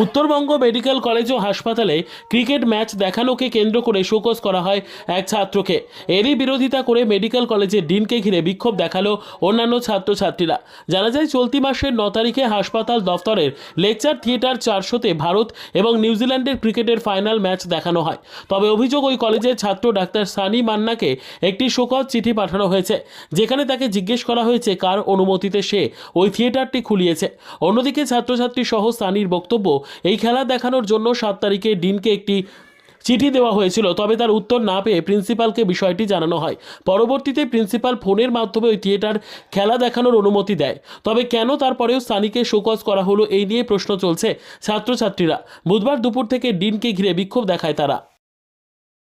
Uttarbanga medical college ও হাসপাতালে cricket match দেখানোকে কেন্দ্র করে শোকজ করা হয় এক ছাত্রকে। এরই বিরোধিতা করে মেডিকেল কলেজের ডিনকে ঘিরে বিক্ষোভ দেখাল অন্যান্য ছাত্রছাত্রীরা। জানা যায়, চলতি মাসের ন তারিখে হাসপাতাল দফতরের লেকচার থিয়েটার চারশোতে ভারত এবং নিউজিল্যান্ডের ক্রিকেটের ফাইনাল ম্যাচ দেখানো হয়। তবে অভিযোগ, ওই কলেজের ছাত্র ডাক্তার সানি মান্নাকে একটি শোকজ চিঠি পাঠানো হয়েছে, যেখানে তাকে জিজ্ঞেস করা হয়েছে কার অনুমতিতে সে ওই থিয়েটারটি খুলিয়েছে। অন্যদিকে ছাত্রছাত্রী সহ সানির বক্তব্য এই খেলা দেখানোর জন্য সাত তারিখে ডিনকে একটি চিঠি দেওয়া হয়েছিল, তবে তার উত্তর না পেয়ে প্রিন্সিপালকে বিষয়টি জানানো হয়। পরবর্তীতে প্রিন্সিপাল ফোনের মাধ্যমে ওই থিয়েটার খেলা দেখানোর অনুমতি দেয়। তবে কেন তারপরেও সানিকে শোকজ করা হলো এই নিয়ে প্রশ্ন চলছে ছাত্রছাত্রীরা। বুধবার দুপুর থেকে ডিনকে ঘিরে বিক্ষোভ দেখায় তারা।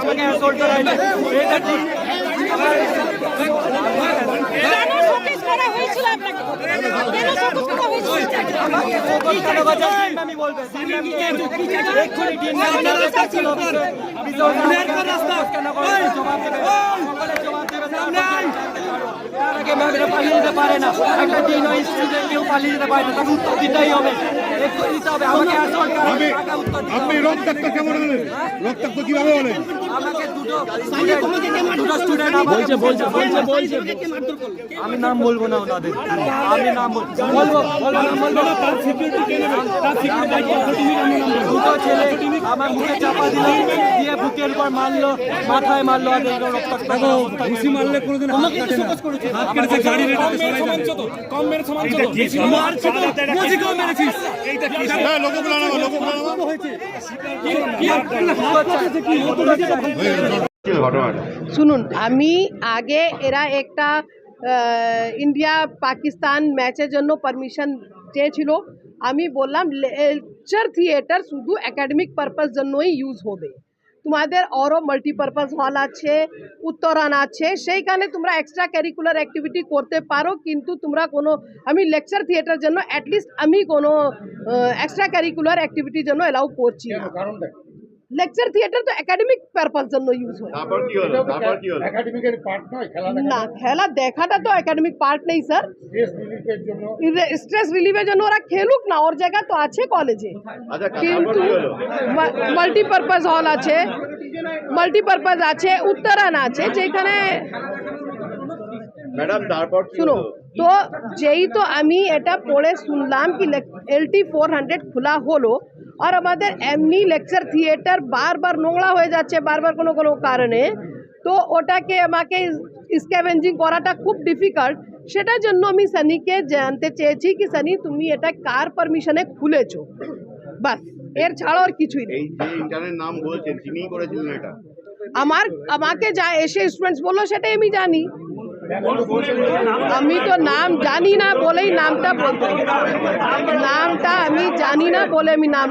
আমাকে assault করা হয়েছে। এটা ঠিক। পালিয়ে যেতে পারে না একটা দিন স্টুডেন্ট কেউ পালিয়ে যেতে পারে না তাকে উত্তর দিতেই হবে দিতে হবে আমাকে উত্তর আপনি। রক্তাক্ত কেমন হলেন রক্তাক্ত কীভাবে হলেন বলছে বলছে বলছে বলছে আমি নাম বলব না ওনাদের আমি নাম বলব দুটো ছেলে আমার মুখে চাপা দিল দিয়ে বুকের উপর মারলো মাথায় মারলো আর ঘুষি মারলে কোনোদিন হাত কাটে না হাত কেটেছে গাড়ি হ্যাঁ লোকগুলো নামা লোকগুলো নামা ঘটনাটা শুনুন আমি আগে এরা একটা ইন্ডিয়া পাকিস্তান ম্যাচের জন্য পারমিশন চেয়েছিল। আমি বললাম লেকচার থিয়েটার শুধু একাডেমিক পারপাস জন্যই ইউজ হবে। তোমাদের আরও মাল্টিপারপাস হল আছে উত্তরায়ণ আছে সেইখানে তোমরা এক্সট্রা ক্যারিকুলার অ্যাক্টিভিটি করতে পারো কিন্তু তোমরা কোনো আমি লেকচার থিয়েটার জন্য অ্যাটলিস্ট আমি কোনো এক্সট্রা ক্যারিকুলার অ্যাক্টিভিটির জন্য অ্যালাউ করছি না। লেকচার থিয়েটার তো একাডেমিক পারপাস জন্য ইউজ হয়। তারপর কি হলো? তারপর কি হলো? একাডেমিকের পার্ট নয় খেলা না খেলা দেখাটা তো একাডেমিক পার্ট নেই স্যার দেশ রিলিফের জন্য। স্ট্রেস ওরা খেলুক না ওর জায়গা তো আছে কলেজে আচ্ছা কিন্তু মাল্টিপারপাস হল? আছে। মাল্টিপারপাস আছে উত্তরায়ণ আছে যেখানে ম্যাডাম তারপর কি শুনো হলো? তো যেই তো আমি এটা পড়ে শুনলাম কি এল টি ফোর হান্ড্রেড খোলা হলো আর আমাদের এমনি লেকচার থিয়েটার বারবার নোংরা হয়ে যাচ্ছে বারবার কোনো কোনো কারণে। তো ওটাকে আমাকে স্ক্যাভেঞ্জিং করাটা খুব ডিফিকাল্ট সেটার জন্য আমি সানিকে জানতে চেয়েছি কি সানি তুমি এটা কার পারমিশনে খুলেছো? বাসের ছাড়া আর কিছুই নেই। নাম বলছেন তিনিই করেছিলেন এটা? আমার আমাকে যা এসে স্টুডেন্টস বলল সেটাই আমি জানি। আমি তো নাম জানি না বলেই নামটা বলব নামটা আমি জানি না বলে আমি নাম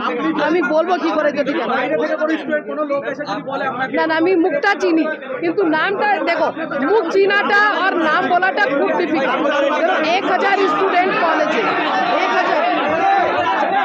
আমি বলব কি করে যদি না না, আমি মুখটা চিনি, কিন্তু নামটা দেখো, মুখ চিনাটা আর নাম বলাটা খুব ডিফিকাল্ট এক হাজার স্টুডেন্ট